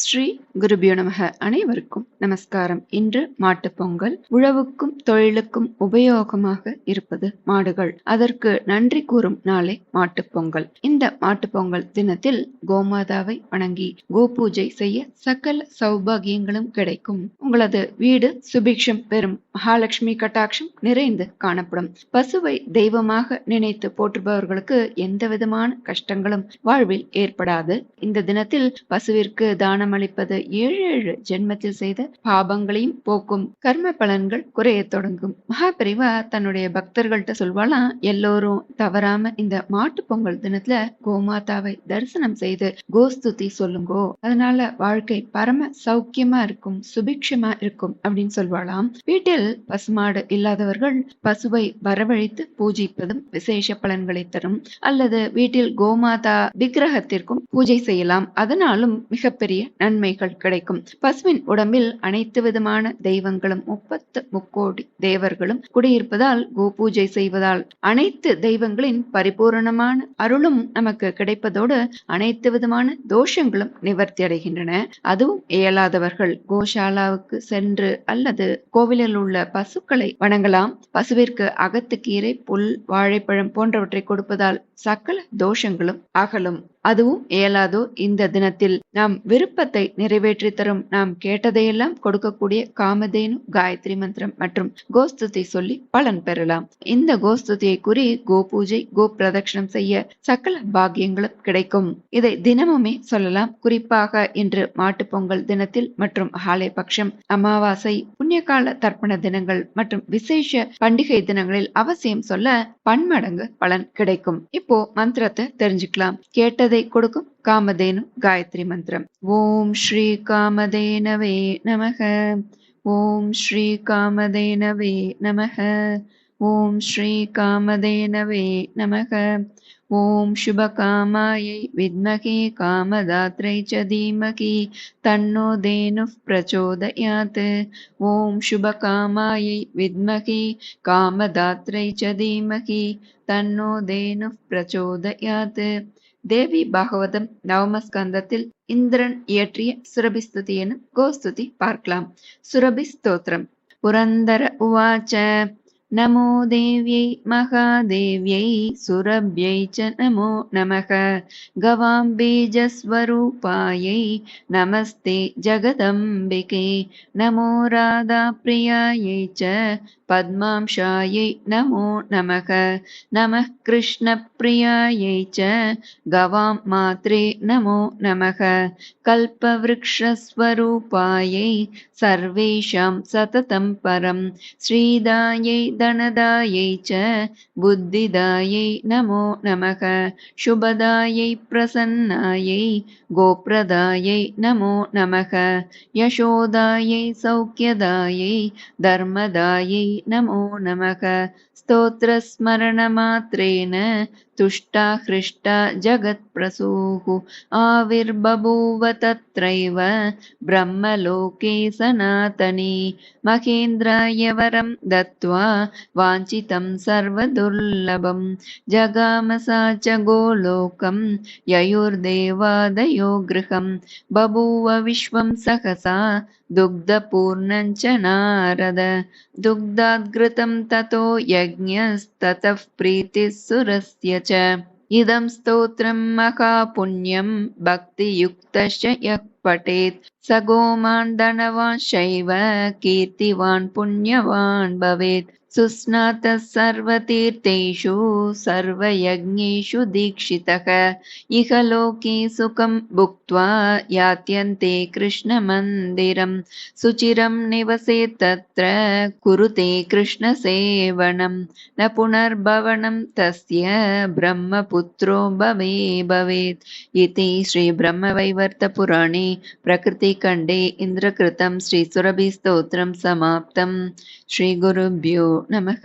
ஸ்ரீ குருபியோ நமக. அனைவருக்கும் நமஸ்காரம். இன்று மாட்டுப்பொங்கல் உழவுக்கும் தொழிலுக்கும் உபயோகமாக இருப்பது மாடுகள். அதற்கு நன்றி கூறும் நாளே மாட்டுப் பொங்கல். இந்த மாட்டுப் பொங்கல் தினத்தில் கோமாதாவை வணங்கி கோபூஜை செய்ய சகல சௌபாகியங்களும் கிடைக்கும். உங்களது வீடு சுபிக்ஷம் பெறும். மகாலட்சுமி கட்டாட்சம் நிறைந்து காணப்படும். பசுவை தெய்வமாக நினைத்து போற்றுபவர்களுக்கு எந்த விதமான கஷ்டங்களும் வாழ்வில் ஏற்படாது. இந்த தினத்தில் பசுவிற்கு தானம் அளிப்பது ஏழு ஏழு ஜென்மத்தில் செய்த பாபங்களையும் போக்கும் கர்ம பலன்கள் குறைய தொடங்கும். மகாபிரிவா தன்னுடைய பக்தர்கள்ட்ட சொல்வாலாம் எல்லோரும் தவறாம இந்த மாட்டு பொங்கல் தினத்துல கோமாதாவை தரிசனம் செய்து கோஸ்துதி சொல்லுங்கோ. அதனால வாழ்க்கை பரம சௌக்கியமா இருக்கும் சுபிக்ஷமா இருக்கும் அப்படின்னு சொல்வாளாம். வீட்டில் பசுமாடு இல்லாதவர்கள் பசுவை வரவழைத்து பூஜிப்பதும் விசேஷ பலன்களை தரும். அல்லது வீட்டில் கோமாதா விக்கிரகத்திற்கும் பூஜை செய்யலாம். அதனாலும் மிகப்பெரிய நன்மைகள் கிடைக்கும். பசுவின் உடம்பில் அனைத்து விதமான தெய்வங்களும் முப்பத்து முக்கோடி தேவர்களும் குடியிருப்பதால் கோபூஜை செய்வதால் அனைத்து தெய்வங்களின் பரிபூரணமான அருளும் நமக்கு கிடைப்பதோடு அனைத்து விதமான தோஷங்களும் நிவர்த்தி அடைகின்றன. அதுவும் இயலாதவர்கள் கோஷாலாவுக்கு சென்று அல்லது கோவிலில் உள்ள பசுக்களை வணங்கலாம். பசுவிற்கு அகத்துக்கீரை புல் வாழைப்பழம் போன்றவற்றை கொடுப்பதால் சகல தோஷங்களும் அகலும். அதுவும் இயலாதோ இந்த தினத்தில். நாம் விருப்பத்தை நிறைவேற்றி தரும். நாம் கேட்டதையெல்லாம் கொடுக்கக்கூடிய காமதேனு காயத்ரி மந்திரம் மற்றும் கோஸ்துதி சொல்லி பலன் பெறலாம். இந்த கோஸ்துதியை கூறி கோ பூஜை கோ பிரதட்சணம் செய்ய சகல பாக்கியங்களும் கிடைக்கும். இதை தினமுமே சொல்லலாம். குறிப்பாக இன்று மாட்டு பொங்கல் தினத்தில் மற்றும் ஹாலே பட்சம் அமாவாசை புண்ணியகால தர்ப்பண தினங்கள் மற்றும் விசேஷ பண்டிகை தினங்களில் அவசியம் சொல்ல பன்மடங்கு பலன் கிடைக்கும். இப்போ மந்திரத்தை தெரிஞ்சுக்கலாம். கேட்டதை கொடுக்கும் காமதேனு காயத்ரி மந்திரம். ஓம் ஸ்ரீ காமதேனவே நமக. ஓம் ஸ்ரீ காமதேனவே நமக. ஓம் ஸ்ரீ காமதேனவே நமக ஓம் शुभकामायै विद्महे कामदात्रै च धीमहि तन्नो धेनुः प्रचोदयात् ॐ शुभकामायै विद्महे कामदात्रै च धीमहि तन्नो धेनुः प्रचोदयात् தேவி பாகவதம் நவமஸ்கந்தத்தில் இந்திரன் இயற்றிய சுரபிஸ்துதி எனும் கோஸ்துதி பார்க்கலாம் சுரபி ஸ்தோத்திரம் புரந்தர உவாச்ச नमो देव्यै महादेव्यै सुरभ्यै च नमो नमः। गवां बीजस्वरूपायै नमस्ते जगदम्बिके। नमो राधाप्रियायै च पद्मांशायै नमो नमः। नमः कृष्णप्रियायै च गवां मात्रे नमो नमः। कल्पवृक्षस्वरूपायै सर्वेषां सततं परं। श्रीदायै धनदायै च बुद्धिदायै नमो नमः। शुभदायै प्रसन्नायै गोप्रदायै नमो नमः। यशोदायै सौख्यदायै धर्मदायै नमो नमः स्तोत्रस्मरणमात्रेण तुष्टा हृष्टा जगत्प्रसूः। आविर्बभूव तत्रैव ब्रह्मलोके सनातने। महेन्द्राय वरं दत्त्वा वाञ्छितं सर्वदुर्लभं। जगाम सा च गोलोकं ययुर्देवादयो गृहं। बभूव विश्वं सहसा दुग्धपूर्णं च नारद। दुग्धाद्घृतं ततो यज्ञस्ततः प्रीतिः सुरस्य च इदं स्तोत्रं महापुण्यं भक्तियुक्तश्च यः पठेत् स गोमान् धनवान् शैव कीर्तिवान् पुण्यवान् भवेत् सुस्नातः सर्वतीर्थेषु सर्वयज्ञेषु दीक्षितः। इह लोके सुखं भुक्त्वा यात्यन्ते कृष्णमन्दिरं। सुचिरं निवसेत् तत्र कुरुते कृष्णसेवनं। न पुनर्भवनं तस्य ब्रह्मपुत्रो भवे भवेत्। इति श्रीब्रह्मवैवर्तपुराणे प्रकृतिखण्डे इन्द्रकृतं श्रीसुरभिस्तोत्रं समाप्तम् श्रीगुरुभ्यो நமக.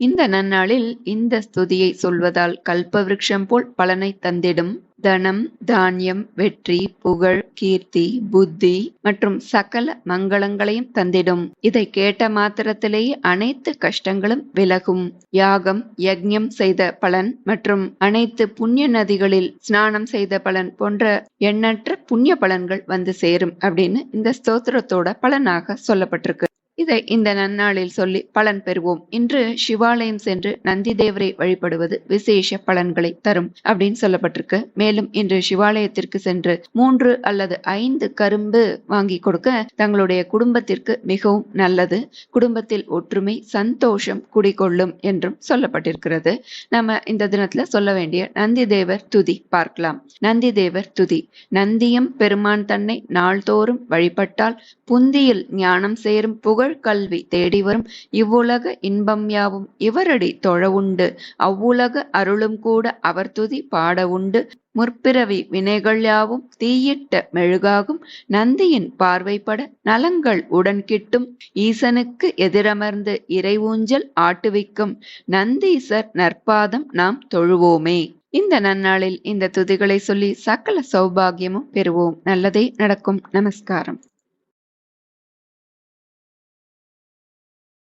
இந்த நன்னாளில் இந்த ஸ்துதியை சொல்வதால் கல்பவிருட்சம் போல் பலனை தந்திடும். தனம் தானியம் வெற்றி புகழ் கீர்த்தி புத்தி மற்றும் சகல மங்களங்களையும் தந்திடும். இதை கேட்ட மாத்திரத்திலேயே அனைத்து கஷ்டங்களும் விலகும். யாகம் யக்ஞம் செய்த பலன் மற்றும் அனைத்து புண்ணிய நதிகளில் ஸ்நானம் செய்த பலன் போன்ற எண்ணற்ற புண்ணிய பலன்கள் வந்து சேரும் அப்படின்னு இந்த ஸ்தோத்திரத்தோட பலனாக சொல்லப்பட்டிருக்கு. இதை இந்த நன்னாளில் சொல்லி பலன் பெறுவோம். இன்று சிவாலயம் சென்று நந்தி தேவரை வழிபடுவது விசேஷ பலன்களை தரும் அப்படின்னு சொல்லப்பட்டிருக்கு. மேலும் இன்று சிவாலயத்திற்கு சென்று மூன்று அல்லது ஐந்து கரும்பு வாங்கி கொடுக்க தங்களுடைய குடும்பத்திற்கு மிகவும் நல்லது. குடும்பத்தில் ஒற்றுமை சந்தோஷம் குடிகொள்ளும் என்றும் சொல்லப்பட்டிருக்கிறது. நம்ம இந்த தினத்துல சொல்ல வேண்டிய நந்தி தேவர் துதி பார்க்கலாம். நந்தி தேவர் துதி. நந்தியம் பெருமான் தன்னை நாள்தோறும் வழிபட்டால் புந்தியில் ஞானம் சேரும் புகழ் கல்வி தேடி வரும். இவ்வுலக இன்பம் யாவும் இவரடி தொழவுண்டு. அவ்வுலக அருளும் கூட அவர் துதி பாடவுண்டு. முற்பிறவி வினைகள் யாவும் தீயிட்ட மெழுகாகும். நந்தியின் பார்வைப்பட நலங்கள் உடன் கிட்டும். ஈசனுக்கு எதிரமர்ந்து இறை ஊஞ்சல் ஆட்டுவிக்கும் நந்தீசர் நற்பாதம் நாம் தொழுவோமே. இந்த நன்னாளில் இந்த துதிகளை சொல்லி சகல சௌபாகியமும் பெறுவோம். நல்லதே நடக்கும். நமஸ்காரம்.